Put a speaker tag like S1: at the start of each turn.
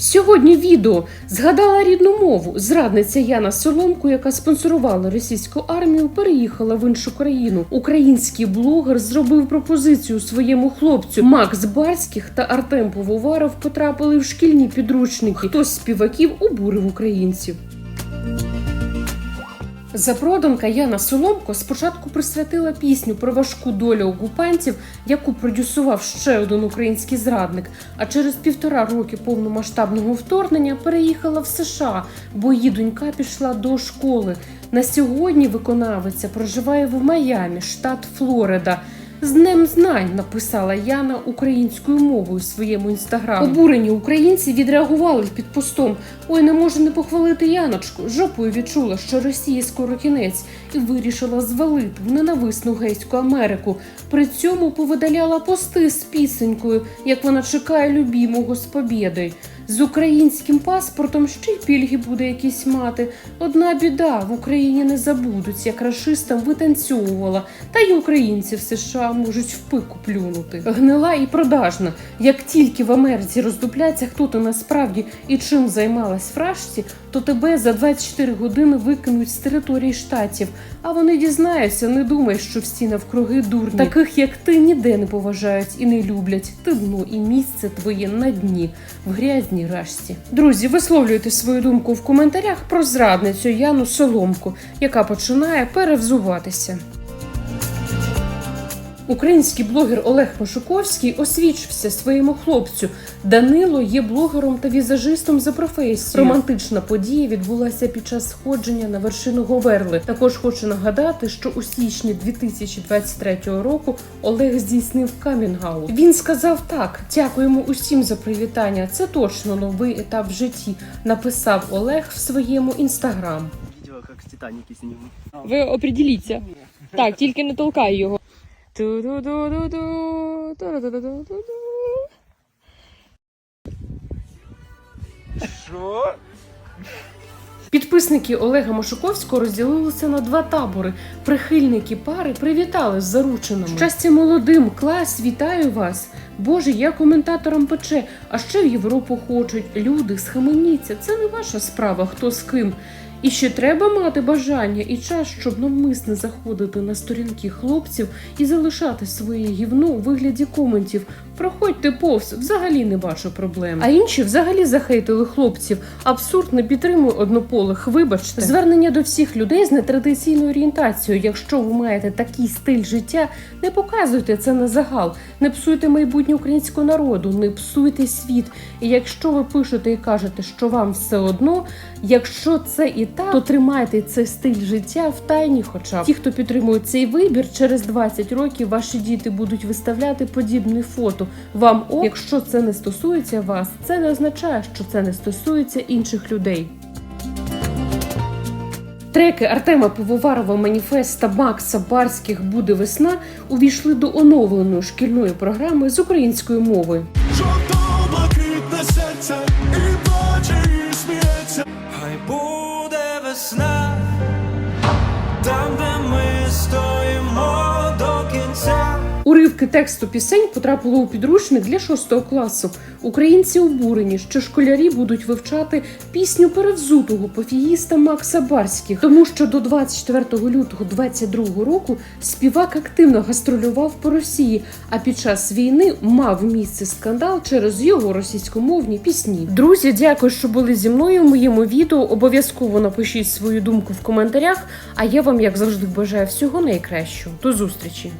S1: Сьогодні відео згадала рідну мову. Зрадниця Яна Соломко, яка спонсорувала російську армію, переїхала в іншу країну. Український блогер зробив пропозицію своєму хлопцю. Макс Барських та Артем Пововаров потрапили в шкільні підручники. Хтось з співаків обурив українців. Запроданка Яна Соломко спочатку присвятила пісню про важку долю окупантів, яку продюсував ще один український зрадник. А через півтора роки повномасштабного вторгнення переїхала в США, бо її донька пішла до школи. На сьогодні виконавиця проживає в Майамі, штат Флорида. З Днем знань написала Яна українською мовою своєму інстаграмі. Обурені українці відреагували під постом. Ой, не можу не похвалити Яночку. Жопою відчула, що Росії скоро кінець, і вирішила звалити в ненависну гейську Америку. При цьому повидаляла пости з пісенькою, як вона чекає любімого з побєдою. З українським паспортом ще й пільги буде якісь мати. Одна біда в Україні не забудуть, як рашистам витанцьовувала, та й українці в США можуть в пику плюнути. Гнила і продажна. Як тільки в Америці роздупляться, хто ти насправді і чим займалась фрашці, то тебе за 24 години викинуть з території штатів. А вони дізнаються, не думай, що всі навкруги дурні. Таких як ти ніде не поважають і не люблять. Ти дно і місце твоє на дні в грязній рашці. Друзі, висловлюйте свою думку в коментарях про зрадницю Яну Соломку, яка починає перевзуватися. Український блогер Олег Пошуковський освічився своєму хлопцю. Данило є блогером та візажистом за професією. Романтична подія відбулася під час сходження на вершину Говерли. Також хочу нагадати, що у січні 2023 року Олег здійснив камінгаут. Він сказав так: дякуємо усім за привітання. Це точно новий етап в житті. Написав Олег в своєму інстаграм.
S2: Видела, как в Титанике с.
S3: Ви определіться. Так, тільки не толкай його.
S2: Что?
S1: Підписники Олега Машуковського розділилися на два табори. Прихильники пари привітали з зарученими. Щастя молодим, клас, вітаю вас! Боже, я коментаторам пече, а ще в Європу хочуть. Люди, схаменіться, це не ваша справа, хто з ким. І ще треба мати бажання і час, щоб навмисне заходити на сторінки хлопців і залишати своє гівно у вигляді коментів. Проходьте повз, взагалі не бачу проблем. А інші взагалі захейтили хлопців. Абсурд не підтримує однополих. Вибачте, звернення до всіх людей з нетрадиційною орієнтацією. Якщо ви маєте такий стиль життя, не показуйте це на загал, не псуйте майбутнє українського народу, не псуйте світ. І якщо ви пишете і кажете, що вам все одно, якщо це і так, то тримайте цей стиль життя в тайні. Хоча ті, хто підтримує цей вибір, через 20 років ваші діти будуть виставляти подібне фото. Вам о, якщо це не стосується вас, це не означає, що це не стосується інших людей. Треки Артема Пивоварова Маніфест та Макса Барських Буде весна увійшли до оновленої шкільної програми з української мови.
S4: Жовто-блакитне серце і плаче, і сміється.
S5: Хай буде весна, там,
S1: Уривки тексту пісень потрапили у підручник для 6 класу. Українці обурені, що школярі будуть вивчати пісню перевзутого пофігіста Макса Барських, тому що до 24 лютого 22 року співак активно гастролював по Росії, а під час війни мав місце скандал через його російськомовні пісні. Друзі, дякую, що були зі мною в моєму відео. Обов'язково напишіть свою думку в коментарях. А я вам, як завжди, бажаю всього найкращого. До зустрічі!